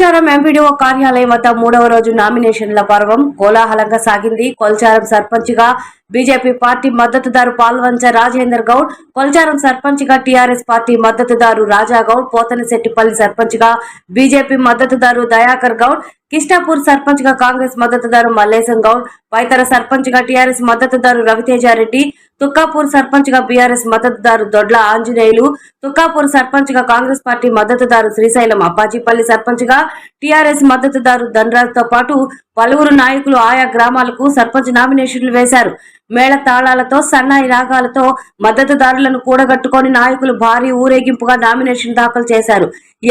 Kolcharam MPDO కార్యాలయం వద్ద మూడవ రోజు నామినేషన్ల పర్వం. కోలాహలంగా సాగింది. కొల్చారం సర్పంచ్గా బీజేపీ పార్టీ మద్దతుదారు పాల్వంచ రాజేందర్ గౌడ్ కొల్చారం సర్పంచ్గా టీఆర్ఎస్ పార్టీ మద్దతుదారు రాజా గౌడ్ పోతనశెట్టిపల్లి సర్పంచ్గా బీజేపీ మద్దతుదారు దయాకర్ గౌడ్ కిష్టాపూర్ సర్పంచ్గా కాంగ్రెస్ మద్దతుదారు మల్లేశం గౌడ్ పైతర సర్పంచ్గా టీఆర్ఎస్ మద్దతుదారు రవితేజారెడ్డి తుక్కాపూర్ సర్పంచ్గా బీఆర్ఎస్ మద్దతుదారు దొడ్ల ఆంజనేయులు తుక్కాపూర్ సర్పంచ్గా కాంగ్రెస్ పార్టీ మద్దతుదారు శ్రీశైలం అప్పాజీపల్లి సర్పంచ్గా టీఆర్ఎస్ మద్దతుదారు ధనరాజ్తో పాటు పలువురు నాయకులు ఆయా గ్రామాలకు సర్పంచ్ నామినేషన్లు వేశారు. మేళ తాళాలతో సన్నాయి రాగాలతో మద్దతుదారులను కూడగట్టుకొని నాయకులు భారీ ఊరేగింపుగా నామినేషన్ దాఖలు చేశారు.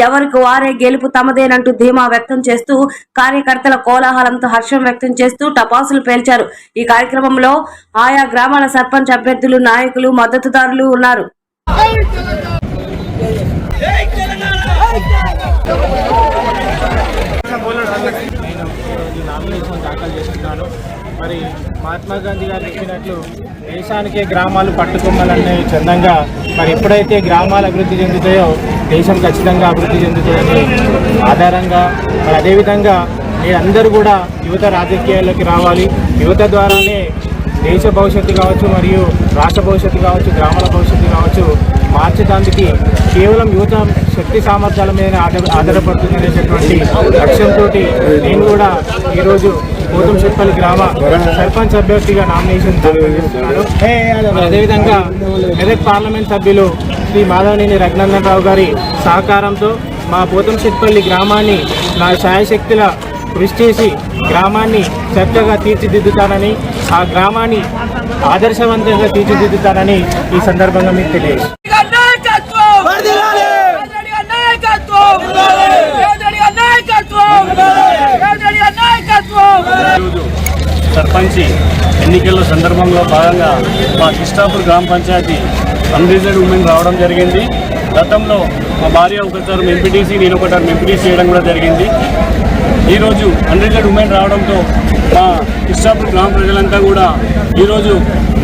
ఎవరికి వారే గెలుపు తమదేనంటూ ధీమా వ్యక్తం చేస్తూ కార్యకర్తల కోలాహలంతో హర్షం వ్యక్తం చేస్తూ టపాసులు పేల్చారు. ఈ కార్యక్రమంలో ఆయా గ్రామాల సర్పంచ్ అభ్యర్థులు నాయకులు మద్దతుదారులు ఉన్నారు. నామినేషన్ దాఖలు చేస్తున్నాను మరి మహాత్మా గాంధీ గారు చెప్పినట్లు దేశానికే గ్రామాలు పట్టుకొమ్మలనే చందంగా మరి ఎప్పుడైతే గ్రామాలు అభివృద్ధి చెందుతాయో దేశం ఖచ్చితంగా అభివృద్ధి చెందుతుందని ఆధారంగా మరి అదేవిధంగా మీరందరూ కూడా యువత రాజకీయాల్లోకి రావాలి. యువత ద్వారానే దేశ భవిష్యత్తు కావచ్చు మరియు రాష్ట్ర భవిష్యత్తు కావచ్చు గ్రామాల భవిష్యత్తు కావచ్చు మార్చడానికి కేవలం యువత శక్తి సామర్థ్యాల మీద ఆధారపడుతుంది అనేటటువంటి లక్ష్యంతో నేను కూడా ఈరోజు పోతంశెట్పల్లి గ్రామ సర్పంచ్ అభ్యర్థిగా నామినేషన్ చేస్తున్నాను. అదేవిధంగా మెదక్ పార్లమెంట్ సభ్యులు శ్రీ మాధవనేని రఘునందన్ రావు గారి సహకారంతో మా పోతంశెట్పల్లి గ్రామాన్ని నా శాయశక్తుల కృషి చేసి గ్రామాన్ని చక్కగా తీర్చిదిద్దుతానని ఆ గ్రామాన్ని ఆదర్శవంతంగా తీర్చిదిద్దుతానని ఈ సందర్భంగా మీకు తెలియదు సర్పంచి ఎన్నికల సందర్భంలో భాగంగా మా కిష్టాపూర్ గ్రామ పంచాయతీ అన్రిజర్వ్డ్ ఉమెన్ రావడం జరిగింది. గతంలో మా భార్య ఒకసారి ఎంపీటీసీ నేను ఒకసారి ఎంపీటీసీ చేయడం కూడా జరిగింది. ఈరోజు అన్రిజర్వ్డ్ ఉమెన్ రావడంతో మా కిష్టాపూర్ గ్రామ ప్రజలంతా కూడా ఈరోజు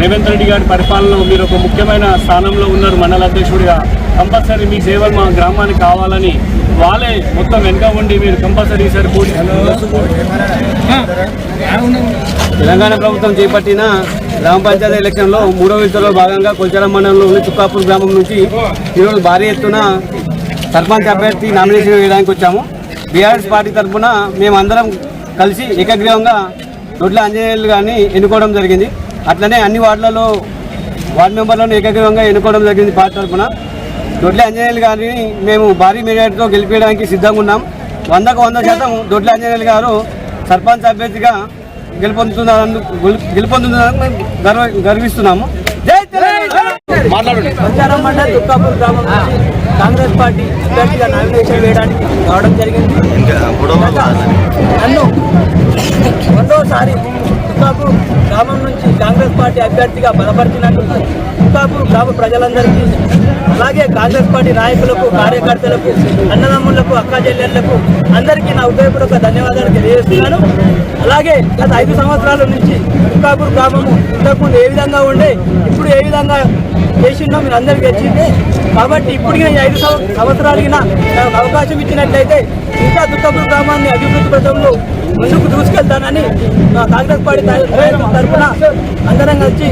రేవంత్ రెడ్డి గారి పరిపాలనలో మీరు ఒక ముఖ్యమైన స్థానంలో ఉన్నారు. మండల అధ్యక్షుడిగా. కంపల్సరీ మీ సేవలు మా గ్రామానికి కావాలని వాళ్ళే మొత్తం వెనుక ఉండి మీరు కంపల్సరీ సార్ తెలంగాణ ప్రభుత్వం చేపట్టిన గ్రామ పంచాయతీ ఎలక్షన్లో మూడో విడతలో భాగంగా కొల్చారం మండలంలోని చుక్కాపూర్ గ్రామం నుంచి ఈరోజు భారీ ఎత్తున సర్పంచ్ అభ్యర్థి నామినేషన్ వేయడానికి వచ్చాము. బీఆర్ఎస్ పార్టీ తరఫున మేమందరం కలిసి ఏకగ్రీవంగా దొడ్ల ఆంజనేయులు గారిని ఎన్నుకోవడం జరిగింది. అట్లనే అన్ని వార్డులలో వార్డు మెంబర్లను ఏకగ్రీవంగా ఎన్నుకోవడం జరిగింది పార్టీ తరఫున. దొడ్ల ఆంజనేయులు గారిని మేము భారీ మెజార్టీతో గెలిపించడానికి సిద్ధంగా ఉన్నాం. వందకు వంద శాతం దొడ్ల ఆంజనేయులు గారు సర్పంచ్ అభ్యర్థిగా గెలుపొందుతున్నారు గర్వ గర్విస్తున్నాము. బంజారా మండల్ దుర్గాపూర్ గ్రామం నుంచి కాంగ్రెస్ పార్టీ అభ్యర్థిగా నామినేషన్ వేయడానికి రావడం జరిగింది. నన్ను రెండోసారి దుర్గాపూర్ గ్రామం నుంచి కాంగ్రెస్ పార్టీ అభ్యర్థిగా బలపరిచినందుకు దుర్గాపూర్ గ్రామ ప్రజలందరికీ అలాగే కాంగ్రెస్ పార్టీ నాయకులకు కార్యకర్తలకు అన్నదమ్ములకు అక్కజెల్లెళ్ళకు అందరికీ నా ఉదయపూర్వక ధన్యవాదాలు తెలియజేస్తున్నాను. అలాగే గత ఐదు సంవత్సరాల నుంచి దుర్గాపూర్ గ్రామము ఇంతకుముందు ఏ విధంగా ఉండే ఇప్పుడు ఏ విధంగా చేసిందో మీరు అందరికీ తెచ్చింది కాబట్టి ఇప్పుడు ఐదు సంవత్సరాలకి నాకు అవకాశం ఇచ్చినట్లయితే ఇంకా దుర్గాపూర్ గ్రామాన్ని అభివృద్ధి పథంలో ముందుకు దూసుకెళ్తానని మా కాంగ్రెస్ పార్టీ తరఫున అందరం కలిసి